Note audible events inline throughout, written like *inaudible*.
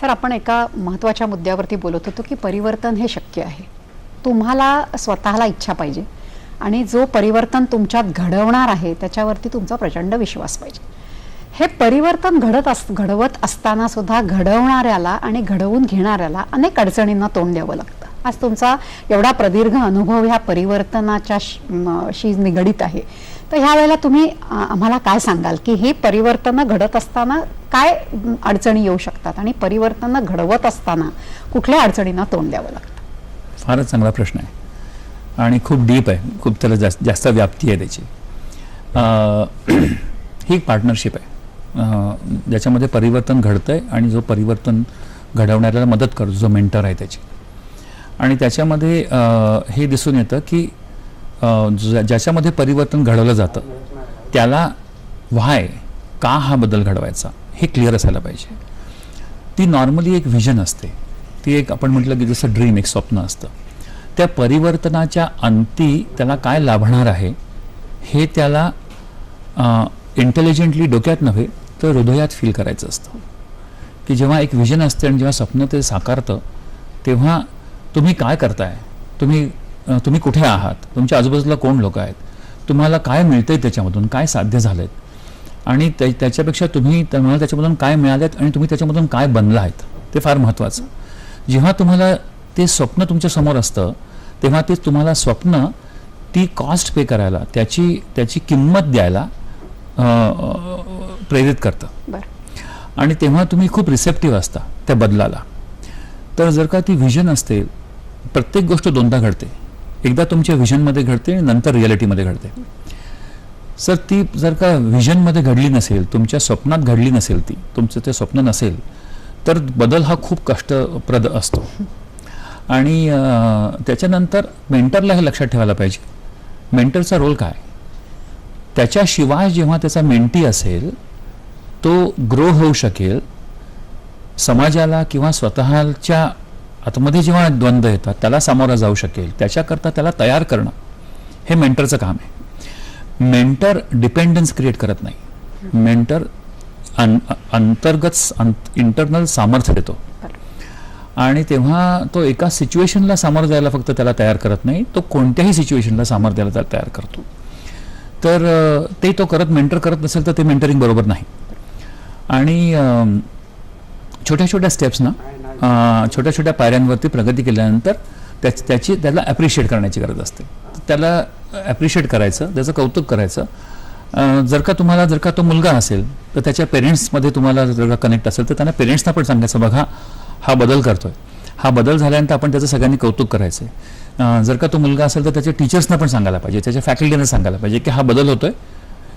Sir आपण एका महत्त्वाच्या मुद्द्यावरती बोलत होतो की परिवर्तन हे शक्य आहे. तुम्हाला स्वतःला इच्छा पाहिजे आणि जो परिवर्तन तुमच्यात घडवणार आहे त्याच्यावरती तुमचा प्रचंड विश्वास पाहिजे. हे परिवर्तन घडत अस घडवत असताना सुद्धा घडवणाऱ्याला आणि घडवून घेणाऱ्याला अनेक अडचणींना तोंड द्यावं लागतं. आज तुमचा एवढा प्रदीर्घ अनुभव ह्या परिवर्तनाच्या शी निगडीत आहे. तर ह्या वेळेला तुम्ही आम्हाला काय सांगाल की हे परिवर्तनं घडत असताना काय अडचणी येऊ शकतात आणि परिवर्तनं घडवत असताना कुठल्या अडचणींना तोंड द्यावं लागतं? फारच चांगला प्रश्न आहे. आणि खूप डीप आहे. खूप त्याला जास्त जास्त व्याप्ती आहे त्याची. *clears throat* ही एक पार्टनरशिप आहे. ज्याच्यामध्ये परिवर्तन घडतं आहे आणि जो परिवर्तन घडवण्याला मदत करतो जो मेंटर आहे त्याची. आणि त्याच्यामध्ये हे दिसून येतं की ज्याच्यामध्ये परिवर्तन घडवलं जातं त्याला व्हाय का हा बदल घडवायचा हे क्लिअर असायला पाहिजे. ती नॉर्मली एक व्हिजन असते. ती एक आपण म्हटलं की जसं ड्रीम एक स्वप्न असतं. त्या परिवर्तनाच्या अंती त्याला काय लाभणार आहे हे त्याला इंटेलिजंटली डोक्यात नव्हे तर हृदयात फील करायचं असतं. की जेव्हा एक व्हिजन असते आणि जेव्हा स्वप्न ते साकारतं तेव्हा तुम्ही काय करताय? तुम्ही तुम्ही कुठे आहात? तुमच्या आजूबाजूला कोण लोक आहेत? तुम्हाला काय मिळतंय त्याच्यामधून? काय साध्य झालंय? आणि त्या- त्याच्यापेक्षा तुम्ही तुम्हाला त्याच्यामधून काय मिळालेत आणि तुम्ही त्याच्यामधून काय बनला आहेत ते फार महत्त्वाचं जेव्हा तुम्हाला ते स्वप्न तुमच्यासमोर असतं तेव्हा ते तुम्हाला स्वप्न ती कॉस्ट पे करायला त्याची त्याची किंमत द्यायला प्रेरित करतं. बरं. आणि तेव्हा तुम्ही खूप रिसेप्टिव्ह असता त्या बदलाला. तर जर का ती व्हिजन असते प्रत्येक गोष्ट दोनदा घडते. एकदा तुमच्या व्हिजनमध्ये घडते आणि नंतर रियालिटीमध्ये घडते. सर ती जर का व्हिजनमध्ये घडली नसेल तुमच्या स्वप्नात घडली नसेल ती तुमचं ते स्वप्न नसेल तर बदल हा खूप कष्टप्रद असतो. आणि त्याच्यानंतर मेंटरला हे लक्षात ठेवायला पाहिजे. मेंटरचा रोल काय? त्याच्याशिवाय जेव्हा त्याचा मेंटी असेल तो ग्रो होऊ शकेल समाजाला किंवा स्वतःच्या आतमध्ये जेव्हा द्वंद्व येतात त्याला सामोरं जाऊ शकेल त्याच्याकरता त्याला तयार करणं हे मेंटरचं काम आहे. मेंटर डिपेंडन्स क्रिएट करत नाही. मेंटर अन अंतर्गत इंटरनल सामर्थ्य देतो. आणि तेव्हा तो एका सिच्युएशनला सामोरं जायला फक्त त्याला तयार करत नाही तो कोणत्याही सिच्युएशनला सामोरं द्यायला त्याला तयार करतो. तर ते तो करत मेंटर करत नसेल तर ते मेंटरिंग बरोबर नाही. आणि छोट्या छोट्या स्टेप्स ना छोट्या छोट्या पायऱ्यांवरती प्रगती केल्यानंतर त्याच त्याची त्याला ॲप्रिशिएट करण्याची गरज असते. त्याला ॲप्रिशिएट करायचं त्याचं कौतुक करायचं. जर का तुम्हाला जर का तो मुलगा असेल तर त्याच्या पेरेंट्समध्ये तुम्हाला जर का कनेक्ट असेल तर त्यांना पेरेंट्सना पण सांगायचं बघा हा बदल करतोय. हा बदल झाल्यानंतर आपण त्याचं सगळ्यांनी कौतुक करायचं आहे जर का तो मुलगा असेल तर त्याच्या टीचर्सना पण सांगायला पाहिजे त्याच्या फॅकल्टीना सांगायला पाहिजे की हा बदल होतोय.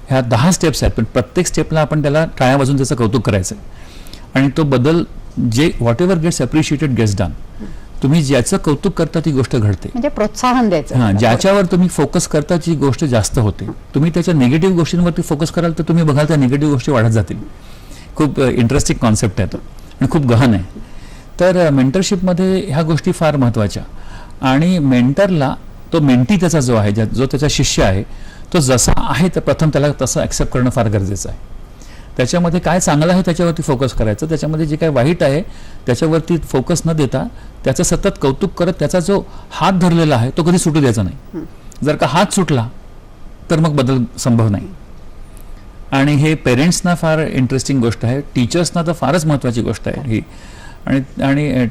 ह्या दहा स्टेप्स आहेत पण प्रत्येक स्टेपला आपण त्याला टाळ्या वाजून त्याचं कौतुक करायचं आहे आणि तो बदल जे whatever gets appreciated gets done तुम्ही ज्याचं कौतुक करता ती गोष्ट घडते. म्हणजे प्रोत्साहन द्यायचं. हां ज्याच्यावर तुम्ही फोकस करता ती गोष्ट जास्त होते. तुम्ही त्याच्या निगेटिव्ह गोष्टींवरती फोकस कराल तर तुम्ही बघाल त्या निगेटिव्ह गोष्टी वाढत जातील. खूप इंटरेस्टिंग कॉन्सेप्ट आहे तो. आणि खूप गहन आहे. तर मेंटरशिपमध्ये ह्या गोष्टी फार महत्त्वाच्या. आणि मेंटरला तो मेंटी त्याचा जो आहे जो त्याचा शिष्य आहे तो जसा आहे तर प्रथम त्याला तसं ॲक्सेप्ट करणं फार गरजेचं आहे. त्याच्यामध्ये काय चांगलं आहे त्याच्यावरती फोकस करायचं? त्याच्यामध्ये जे काय वाईट आहे त्याच्यावरती फोकस न देता त्याचं सतत कौतुक करत त्याचा जो हात धरलेला आहे तो कधी सुटू द्यायचा नाही. जर का हात सुटला तर मग बदल संभव नाही. आणि हे पेरेंट्सना फार इंटरेस्टिंग गोष्ट आहे. टीचर्सना तर फारच महत्त्वाची गोष्ट आहे ही. आणि आणि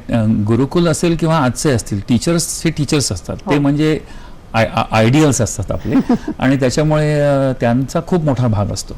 गुरुकुल असेल किंवा आजचे असतील टीचर्स हे टीचर्स असतात. ते हो. म्हणजे आयडियल्स असतात आपले. *laughs* आणि त्याच्यामुळे त्यांचा खूप मोठा भाग असतो.